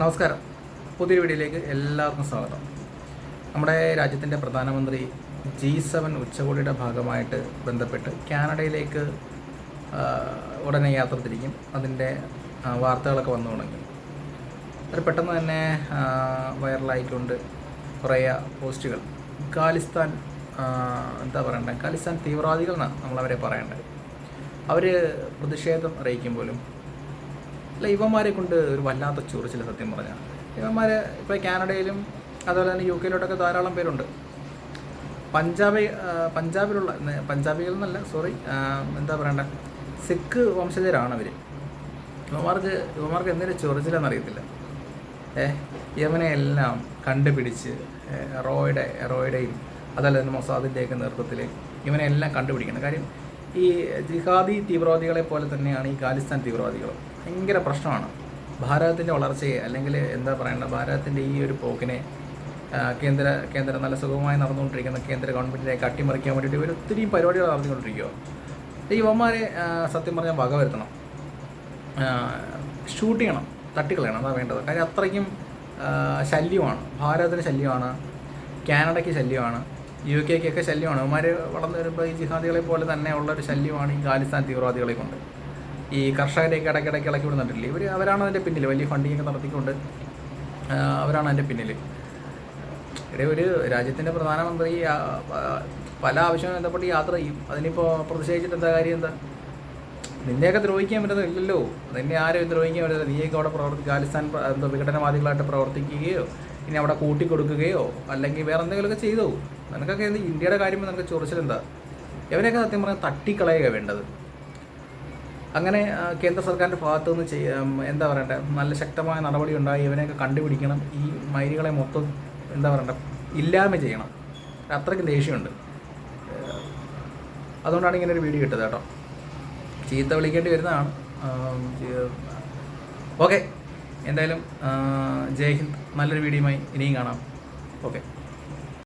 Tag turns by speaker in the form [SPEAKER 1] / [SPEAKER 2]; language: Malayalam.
[SPEAKER 1] നമസ്കാരം. പുതിയ വീഡിയോയിലേക്ക് എല്ലാവർക്കും സ്വാഗതം. നമ്മുടെ രാജ്യത്തിന്റെ പ്രധാനമന്ത്രി ജി സെവൻ ഉച്ചകോടിയുടെ ഭാഗമായിട്ട് ബന്ധപ്പെട്ട് കാനഡയിലേക്ക് ഉടനെ യാത്ര തിരിക്കും. അതിന്റെ വാർത്തകളൊക്കെ വന്നു തുടങ്ങി. അത് പെട്ടെന്ന് തന്നെ വൈറലായിക്കൊണ്ട് കുറേ പോസ്റ്റുകൾ. ഖാലിസ്ഥാൻ എന്താ പറയണ്ടേ? ഖാലിസ്ഥാൻ തീവ്രവാദികൾ എന്നാണ് നമ്മളവരെ പറയേണ്ടത്. അവർ പ്രതിഷേധം അറിയിക്കുമ്പോഴും അല്ല ഇവന്മാരെ കൊണ്ട് ഒരു വല്ലാത്ത ചൊറിച്ചിൽ സത്യം പറഞ്ഞാൽ ഇവന്മാർ ഇപ്പോൾ കാനഡയിലും അതുപോലെ തന്നെ യു കെയിലോട്ടൊക്കെ ധാരാളം പേരുണ്ട്. പഞ്ചാബി പഞ്ചാബിലുള്ള പഞ്ചാബികൾ എന്നല്ല സോറി എന്താ പറയണ്ട സിഖ് വംശജരാണ് അവർ ഇവന്മാർക്ക് ഇവന്മാർക്ക് എന്തിനു ചൊറിച്ചിലെന്ന് അറിയത്തില്ല ഏ യമനെ എല്ലാം കണ്ടുപിടിച്ച് റോയുടെ റോയുടെയും അതല്ല മൊസാദിന്റെയൊക്കെ നേതൃത്വത്തിൽ ഇവനെ എല്ലാം കണ്ടുപിടിക്കണം. കാര്യം ഈ ജിഹാദി തീവ്രവാദികളെ പോലെ തന്നെയാണ് ഈ ഖാലിസ്ഥാൻ തീവ്രവാദികൾ ഭയങ്കര പ്രശ്നമാണ്. ഭാരതത്തിന്റെ വളർച്ചയെ അല്ലെങ്കിൽ എന്താ പറയേണ്ട ഭാരതത്തിന്റെ ഈ ഒരു പോക്കിനെ കേന്ദ്ര കേന്ദ്ര നല്ല സുഖമായി നടന്നുകൊണ്ടിരിക്കുന്ന കേന്ദ്ര ഗവൺമെന്റിനെ കട്ടിമറിക്കാൻ വേണ്ടിയിട്ട് ഇവർ ഒത്തിരി പരിപാടികൾ ഈ യുവന്മാരെ സത്യം പറഞ്ഞാൽ വക വരുത്തണം. ഷൂട്ട് ചെയ്യണം തട്ടിക്കളയണം അതാണ് വേണ്ടത്. കാര്യം അത്രയ്ക്കും ശല്യമാണ്. ഭാരതത്തിന് ശല്യമാണ്. കാനഡയ്ക്ക് ശല്യമാണ്. യു കെക്കൊക്കെ ശല്യമാണ്. അവന്മാർ വളർന്നു വരുമ്പോൾ ഈ ജിഹാദികളെ പോലെ തന്നെ ഉള്ള ഒരു ശല്യമാണ് ഈ ഖാലിസ്ഥാൻ തീവ്രവാദികളെ കൊണ്ട്. ഈ കർഷകരെയൊക്കെ ഇടയ്ക്കിടയ്ക്ക് ഇളക്കി വിടുന്നുണ്ടല്ലേ? ഇവർ അവരാണ് അതിന്റെ പിന്നിൽ വലിയ ഫണ്ടിങ് ഒക്കെ നടത്തിക്കൊണ്ട് അവരാണ് അതിന്റെ പിന്നിൽ ഇവിടെ ഒരു രാജ്യത്തിന്റെ പ്രധാനമന്ത്രി പല ആവശ്യങ്ങളും ബന്ധപ്പെട്ട് യാത്ര ചെയ്യും. അതിനിപ്പോൾ പ്രതിഷേധിച്ചിട്ട് എന്താ കാര്യം? എന്താ? നിന്നെയൊക്കെ ദ്രോഹിക്കാൻ പറ്റുന്നില്ലല്ലോ നിന്നെ ആരും ദ്രോഹിക്കാൻ പറ്റില്ല നീയൊക്കെ അവിടെ പ്രവർത്തി ഖാലിസ്ഥാൻ എന്തോ വിഘടനവാദികളായിട്ട് പ്രവർത്തിക്കുകയോ ഇനി അവിടെ കൂട്ടിക്കൊടുക്കുകയോ അല്ലെങ്കിൽ വേറെ എന്തെങ്കിലുമൊക്കെ ചെയ്തോ. നിനക്കൊക്കെ എന്ത് ഇന്ത്യയുടെ കാര്യം നിനക്ക് ചൊറിച്ചിലെന്താ ഇവരെയൊക്കെ സത്യം പറഞ്ഞാൽ തട്ടിക്കളയുക വേണ്ടത്. അങ്ങനെ കേന്ദ്ര സർക്കാരിന്റെ ഭാഗത്തു നിന്ന് ചെയ്യാം എന്താ പറയണ്ടേ നല്ല ശക്തമായ നടപടി ഉണ്ടായി ഇവനെയൊക്കെ കണ്ടുപിടിക്കണം. ഈ മൈരികളെ മൊത്തം എന്താ പറയണ്ടേ ഇല്ലായ്മ ചെയ്യണം. അത്രയ്ക്ക് ദേഷ്യമുണ്ട്. അതുകൊണ്ടാണ് ഇങ്ങനെ ഒരു വീഡിയോ കിട്ടത് കേട്ടോ. ചീത്ത വിളിക്കേണ്ടി വരുന്നതാണ്. ഓക്കെ. എന്തായാലും ജയ് ഹിന്ദ് നല്ലൊരു വീഡിയോയുമായി ഇനിയും കാണാം. ഓക്കെ.